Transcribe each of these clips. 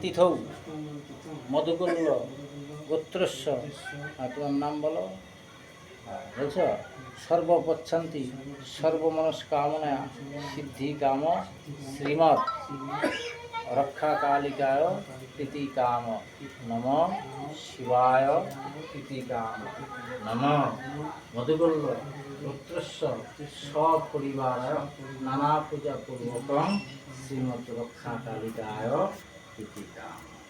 তিথৌ মধুকুল্ল গোত্রস্য আর তোমার নাম বলো? হ্যাঁ, বলছ সর্বপচ্ছান্তি সর্বমনস্কামনা সিদ্ধি কাম শ্রীমৎ রক্ষা কালিকায় প্রীতি কাম নম শিবায় প্রীতি কাম নম। মধুকুল্ল গোত্রস্য সপরিবারায় নানা পূজা পূর্বকম শ্রীমৎ রক্ষা কালিকায় প্রীতি কাম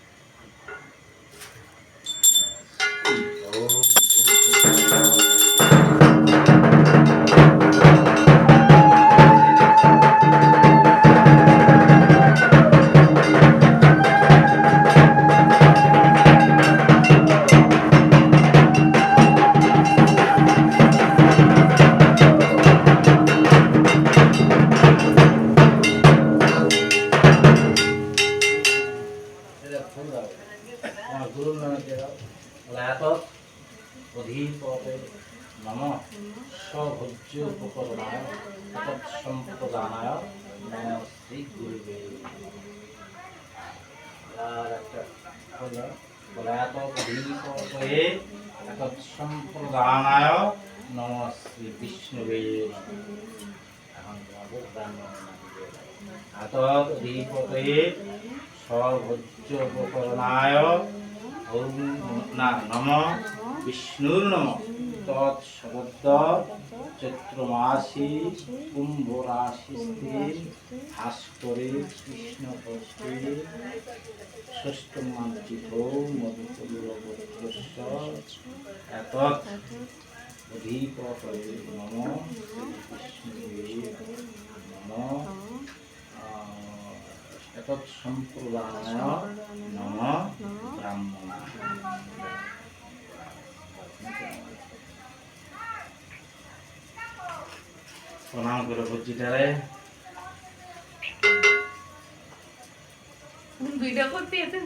দাও এত অধীপতে নম স্বভোজ্য উপকরণায় তৎসম্প্রদানায় নম শ্রী গুরুবে। আর একটা হলো বলে এত অধীপতে তৎসম্প্রদানায় নম শ্রী বিষ্ণুবে। এখন এত অধীপতে সর্বোচ্চ উপকরণায় ওম না নম বিষ্ণুর নম। তৎশব্দ চৈত্র মাসি কুম্ভ রাশি কৃষ্ণ পক্ষে ষষ্ঠ মান্ত্রিক মধুপুরস্য এত নম শ্রী এতৎ সম্প্রদায় নম ব্রাহ্মণ প্রণাম করে বুঝিটারে ভিডিও করতে এতে